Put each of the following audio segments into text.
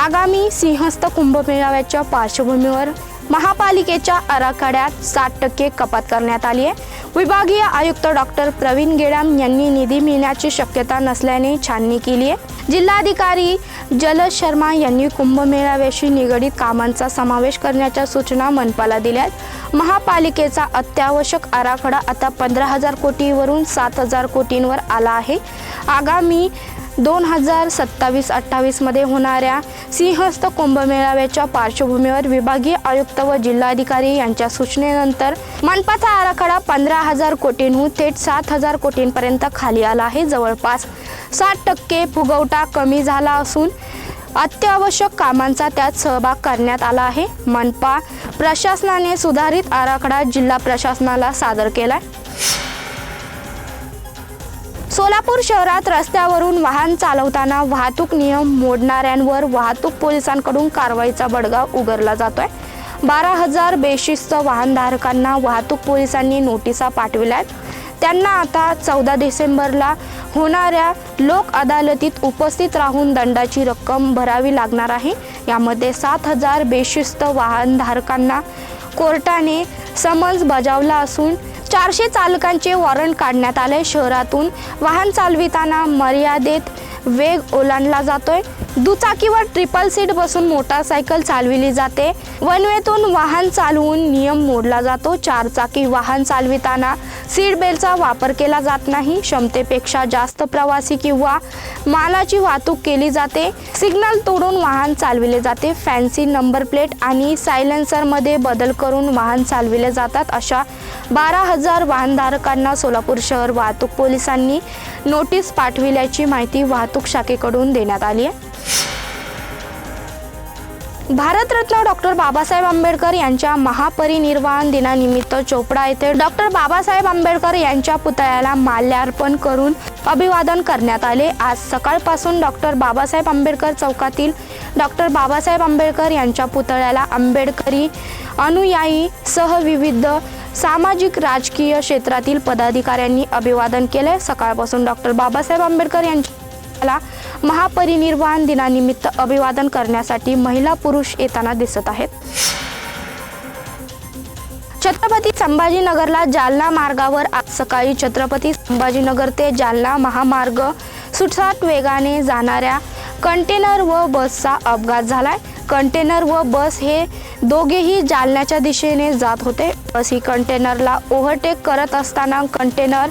आगामी सिंहस्थ कुंभमेळाव्याच्या पार्श्वभूमीवर महापालिकेच्या आराखड्यात सात टक्के कपात करण्यात आली आहे. विभागीय आयुक्त डॉक्टर प्रवीण गेडाम यांनी निधी मिळण्याची शक्यता नसल्याने छाननी केली आहे. जिल्हाधिकारी जल शर्मा यांनी कुंभमेळाव्याशी निगडीत कामांचा समावेश करण्याच्या सूचना मनपाला दिल्या आहेत. महापालिकेचा अत्यावश्यक आराखडा आता पंधरा हजार कोटीवरून सात हजार कोटींवर आला आहे. आगामी दोन हजार सत्तावीस अठ्ठावीसमध्ये होणाऱ्या सिंहस्थ कुंभमेळाव्याच्या पार्श्वभूमीवर विभागीय आयुक्त व जिल्हाधिकारी यांच्या सूचनेनंतर मनपाचा आराखडा पंधरा हजार कोटींहून थेट सात हजार कोटींपर्यंत खाली आला आहे. जवळपास साठ टक्के फुगवटा कमी झाला असून अत्यावश्यक कामांचा त्यात सहभाग करण्यात आला आहे. मनपा प्रशासनाने सुधारित आराखडा जिल्हा प्रशासनाला सादर केला आहे सोलापूर शहरात रस्त्यावरून वाहन चालवताना वाहतूक नियम मोडणाऱ्यांवर वाहतूक पोलिसांकडून कारवाईचा बडगा उगारला जातोय. बारा हजार बेशिस्त वाहनधारकांना वाहतूक पोलिसांनी नोटिसा पाठविल्यात. त्यांना आता चौदा डिसेंबरला होणाऱ्या लोक अदालतीत उपस्थित राहून दंडाची रक्कम भरावी लागणार आहे. यामध्ये सात हजार बेशिस्त वाहनधारकांना कोर्टाने समन्स बजावला असून चारशे चालकांचे वॉरंट काढण्यात आले. शहरातून वाहन चालविताना मर्यादेत वेग ओलांडला जातोय. दुचाकीवर ट्रिपल सीट बसून मोटारसायकल चालविली जाते. वनवेतून वाहन चालवून नियम मोडला जातो. चारचाकी वाहन चालविताना सीट बेल्टचा वापर केला जात नाही. क्षमतेपेक्षा जास्त प्रवासी किंवा मालाची वाहतूक केली जाते. सिग्नल तोडून वाहन चालविले जाते. फॅन्सी नंबर प्लेट आणि सायलेन्सरमध्ये बदल करून वाहन चालविले जातात अशा बारा हजार वाहनधारकांना सोलापूर शहर वाहतूक पोलिसांनी नोटीस पाठविल्याची माहिती वाहतूक शाखेकडून देण्यात आली आहे. भारतरत्न डॉक्टर बाबासाहेब आंबेडकर यांच्या महापरिनिर्वाण दिनानिमित्त चोपडा येथे डॉक्टर बाबासाहेब आंबेडकर यांच्या पुतळ्याला माल्यार्पण करून अभिवादन करण्यात आले. आज सकाळपासून डॉक्टर बाबासाहेब आंबेडकर चौकातील डॉक्टर बाबासाहेब आंबेडकर यांच्या पुतळ्याला आंबेडकरी अनुयायी सह विविध सामाजिक राजकीय क्षेत्रातील पदाधिकाऱ्यांनी अभिवादन केले सकाळपासून डॉक्टर बाबासाहेब आंबेडकर यांच्या महापरिनिर्वाण दिनानिमित्त अभिवादन करण्यासाठी महिला पुरुष येताना दिसत आहेत. छत्रपती संभाजीनगरला जालना मार्गावर आज सकाळी छत्रपती संभाजीनगर ते जालना महामार्ग सुटसाट वेगाने जाणाऱ्या कंटेनर व बसचा अपघात झालाय. कंटेनर व बस हे दोघेही जालन्याच्या दिशेने जात होते. बस ही कंटेनरला ओव्हरटेक करत असताना कंटेनर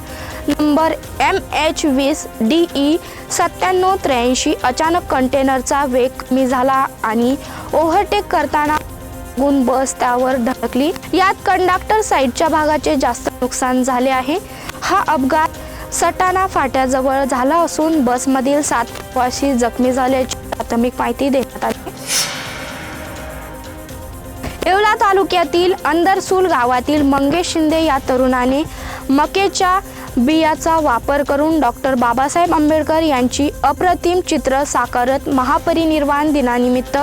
नंबर एम एच वीस डी ई सत्त्याण्णव त्र्याऐंशी अचानक कंटेनरचा वेग कमी झाला आणि ओव्हरटेक करताना गुण बस त्यावर धडकली. यात कंडक्टर साईडच्या भागाचे जास्त नुकसान झाले आहे. हा अपघात सटाणा फाट्याजवळ झाला असून बसमधील सात प्रवासी जखमी झाल्याची प्राथमिक माहिती दे तालुक्यातील अंदरसूल गावातील मंगेश शिंदे या तरुणाने मकेच्या बियाचा वापर करून डॉक्टर बाबासाहेब आंबेडकर यांची अप्रतिम चित्र साकारत महापरिनिर्वाण दिनानिमित्त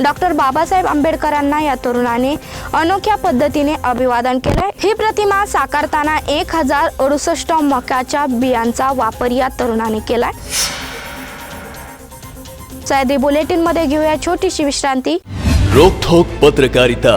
डॉक्टर बाबासाहेब आंबेडकरांना या तरुणाने अनोख्या पद्धतीने अभिवादन केले ही प्रतिमा साकारताना एक हजार अडुसष्ट मकाच्या बियांचा वापर या तरुणाने केलाय. सह्याद्री बुलेटिनमध्ये घेऊया छोटीशी विश्रांती. रोखोक पत्रकारिता.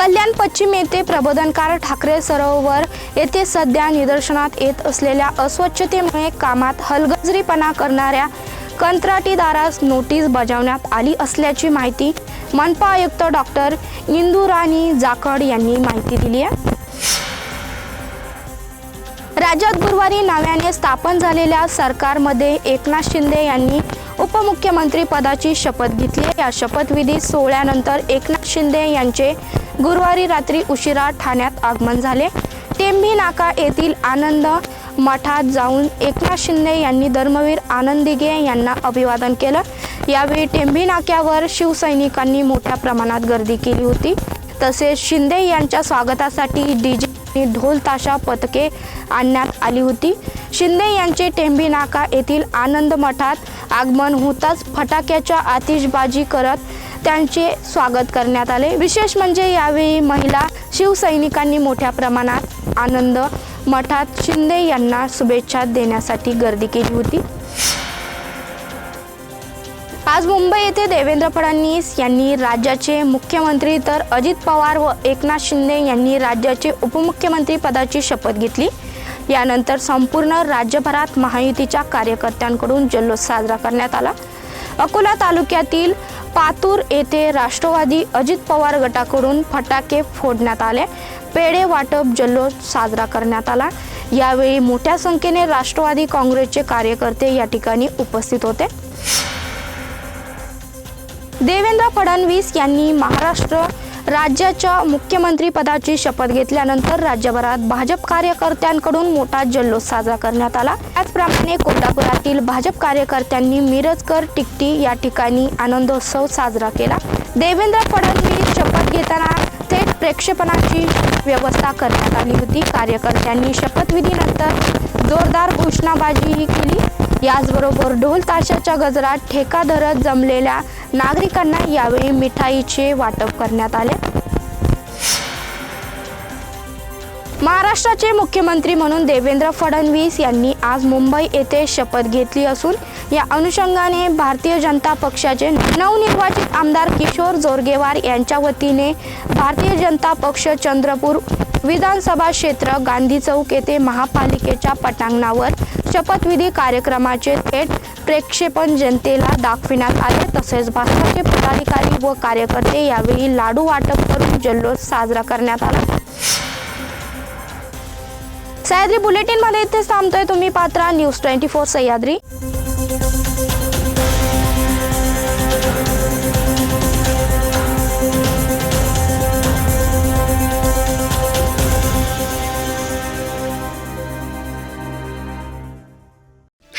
कल्याण पश्चिम येथे प्रबोधनकार ठाकरे सरोवर येथे सध्या निदर्शनात येत असलेल्या अस्वच्छतेमुळे कामात हलगजरीपणा करणाऱ्या कंत्राटीदारास नोटीस बजावण्यात आली असल्याची माहिती मनपा आयुक्त डॉक्टर इंदुराणी जाखड यांनी माहिती दिली आहे. राज्यात गुरुवारी नव्याने स्थापन झालेल्या सरकारमध्ये एकनाथ शिंदे यांनी उपमुख्यमंत्री पदाची शपथ घेतली या शपथविधी सोहळ्यानंतर एकनाथ शिंदे यांचे गुरुवारी रात्री उशिरा ठाण्यात आगमन झाले. टेंभी नाका येथील आनंद मठात जाऊन एकनाथ शिंदे यांनी धर्मवीर आनंद दिघे यांना अभिवादन केलं. यावेळी टेंभी नाक्यावर शिवसैनिकांनी मोठ्या प्रमाणात गर्दी केली होती. तसेच शिंदे यांच्या स्वागतासाठी डीजे आणि ढोल ताशा पथके आणण्यात आली होती. शिंदे यांचे टेंभी नाका येथील आनंद मठात आगमन होताच फटाक्याच्या आतिषबाजी करत त्यांचे स्वागत करण्यात आले. विशेष म्हणजे यावेळी महिला शिवसैनिकांनी मोठ्या प्रमाणात आनंद मठात शिंदे यांना शुभेच्छा देण्यासाठी गर्दी केली होती. आज मुंबई येथे देवेंद्र फडणवीस यांनी राज्याचे मुख्यमंत्री तर अजित पवार व एकनाथ शिंदे यांनी राज्याचे उपमुख्यमंत्री पदाची शपथ घेतली. यानंतर संपूर्ण राज्यभरात महायुतीच्या कार्यकर्त्यांकडून जल्लोष साजरा करण्यात आला. अकोला तालुक्यातील पातूर येथे राष्ट्रवादी अजित पवार गटाकडून फटाके फोडण्यात आले. पेढे वाटप जल्लोष साजरा करण्यात आला. यावेळी मोठ्या संख्येने राष्ट्रवादी काँग्रेसचे कार्यकर्ते या ठिकाणी उपस्थित होते. देवेंद्र फडणवीस यांनी महाराष्ट्र राज्याच्या मुख्यमंत्रीपदाची शपथ घेतल्यानंतर राज्यभरात भाजप कार्यकर्त्यांकडून मोठा जल्लोष साजरा करण्यात आला. त्याचप्रमाणे कोल्हापुरातील भाजप कार्यकर्त्यांनी मिरजकर टिकटी या ठिकाणी आनंदोत्सव साजरा केला. देवेंद्र फडणवीस शपथ घेताना थेट प्रेक्षेपणाची व्यवस्था करण्यात आली होती. कार्यकर्त्यांनी शपथविधीनंतर जोरदार घोषणाबाजीही केली. याचबरोबर ढोल ताशाच्या गजरात ठेका धरत जमलेल्या नागरिकांना यावेळी मिठाईचे वाटप करण्यात आले. महाराष्ट्राचे मुख्यमंत्री म्हणून देवेंद्र फडणवीस यांनी आज मुंबई येथे शपथ घेतली असून या अनुषंगाने भारतीय जनता पक्षाचे नवनिर्वाचित आमदार किशोर जोरगेवार यांच्या वतीने भारतीय जनता पक्ष चंद्रपूर विधानसभा क्षेत्र गांधी चौक येथे महापालिकेच्या पटांगणावर शपथविधी कार्यक्रमाचे थेट प्रेक्षेपण जनतेला दाखविण्यात आले. तसेच भाजपाचे पदाधिकारी व कार्यकर्ते यावेळी लाडू वाटप करून जल्लोष साजरा करण्यात आला. सह्याद्री बुलेटिनमध्ये इथेच थांबतोय. तुम्ही पात्रा न्यूज ट्वेंटी फोर सह्याद्री.